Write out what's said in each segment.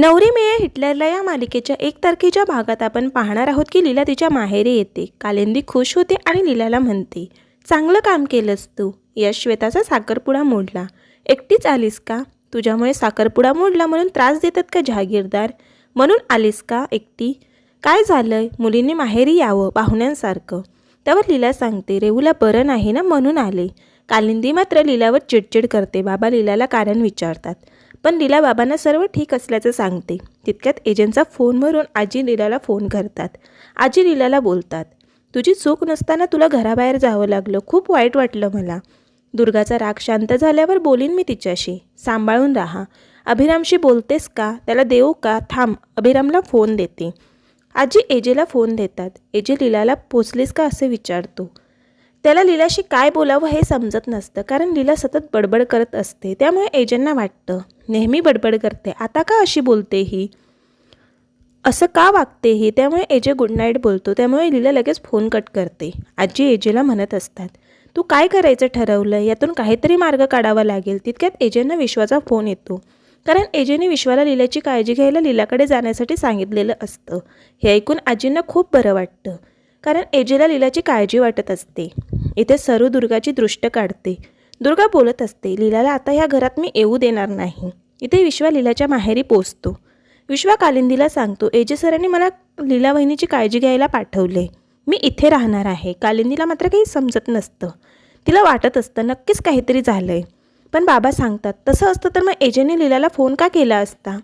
नवरी मिळे हिटलरला या मालिकेच्या एक तारखेच्या भागात आपण पाहणार आहोत की लीला तिच्या माहेरी येते. कालिंदी खुश होते आणि लीलाला म्हणते चांगलं काम केलंस तू. यश श्वेताचा साखरपुडा मोडला. एकटीच आलीस का? तुझ्यामुळे साखरपुडा मोडला म्हणून त्रास देतात का जहागीरदार? म्हणून आलीस का एकटी? काय झालंय? मुलींनी माहेरी यावं पाहुण्यांसारखं. त्यावर लीला सांगते रेहूला बरं नाही ना म्हणून आले. कालिंदी मात्र लीलावर चिडचिड करते. बाबा लीलाला कारण विचारतात. पण लीला बाबांना सर्व ठीक असल्याचं सांगते. तितक्यात एजंटचा फोनवरून आजी लीलाला फोन करतात. आजी लीलाला बोलतात तुझी चूक नसताना तुला घराबाहेर जावं लागलं. खूप वाईट वाटलं मला. दुर्गाचा राग शांत झाल्यावर बोलीन मी तिच्याशी. सांभाळून राहा. अभिरामशी बोलतेस का? त्याला देऊ का? थांब अभिरामला फोन देते. आजी एजेला फोन देतात. एजे लीलाला पोचलीस का? असे विचारतो. त्याला लीलाशी काय बोलावं हे समजत नसतं कारण लीला सतत बडबड करत असते. त्यामुळे एजंटना वाटतं नेहमी बडबड करते आता का अशी बोलते ही? असं का वागते ही? त्यामुळे एजे गुड नाईट बोलतो. त्यामुळे लीला लगेच फोन कट करते. आजी एजेला म्हणत असतात तू काय करायचं ठरवलं? यातून काहीतरी मार्ग काढावा लागेल. तितक्यात एजेंना विश्वाचा फोन येतो कारण एजेने विश्वाला लीलाची काळजी घ्यायला लीलाकडे जाण्यासाठी सांगितलेलं असतं. हे ऐकून आजींना खूप बरं वाटतं कारण एजेला लीलाची काळजी वाटत असते. इथे सर्व दुर्गाची दृष्ट काढते. दुर्गा बोलत असते लीलाला आता ह्या घरात मी येऊ देणार नाही. इथे विश्वा लीलाच्या माहेरी पोचतो. विश्वा कालिंदीला सांगतो एजे सरांनी मला लीला वहिनीची काळजी घ्यायला पाठवले. मी इथे राहणार आहे. कालिंदीला मात्र काही समजत नसतं. तिला वाटत असतं नक्कीच काहीतरी झालं आहे पण बाबा सांगतात तसं असतं तर मग एजेने लीलाला फोन का केला असता?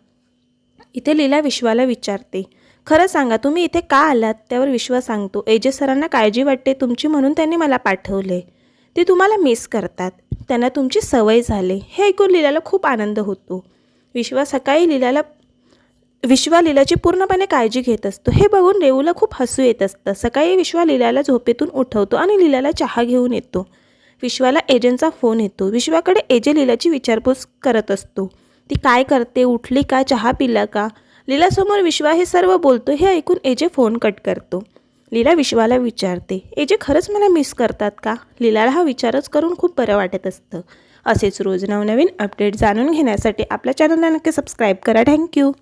इथे लीला विश्वाला विचारते. खरं सांगा तुम्ही इथे का आलात? त्यावर विश्वा सांगतो. एजे सरांना काळजी वाटते तुमची म्हणून त्यांनी मला पाठवले. ते तुम्हाला मिस करतात. त्यांना तुमची सवय झाली. हे ऐकून लीलाला खूप आनंद होतो. विश्वा सकाळी लीलाला विश्वा लीलाची पूर्णपणे काळजी घेत असतो. हे बघून रेऊला खूप हसू येत असतं. सकाळी विश्वा लीलाला झोपेतून उठवतो आणि लीलाला चहा घेऊन येतो. विश्वाला एजंटचा फोन येतो. विश्वाकडे एजे लीलाची विचारपूस करत असतो. ती काय करते? उठली का? चहा पिला का? लीलासमोर विश्वा हे सर्व बोलतो हे ऐकून एजे फोन कट करतो. लीला विश्वाला विचारते एजे खरंच मला मिस करतात का? लीलाला हा विचारच करून खूप बरं वाटत असतं. असेच रोज नवनवीन अपडेट जाणून घेण्यासाठी आपल्या चॅनलला नक्की सबस्क्राईब करा. थँक्यू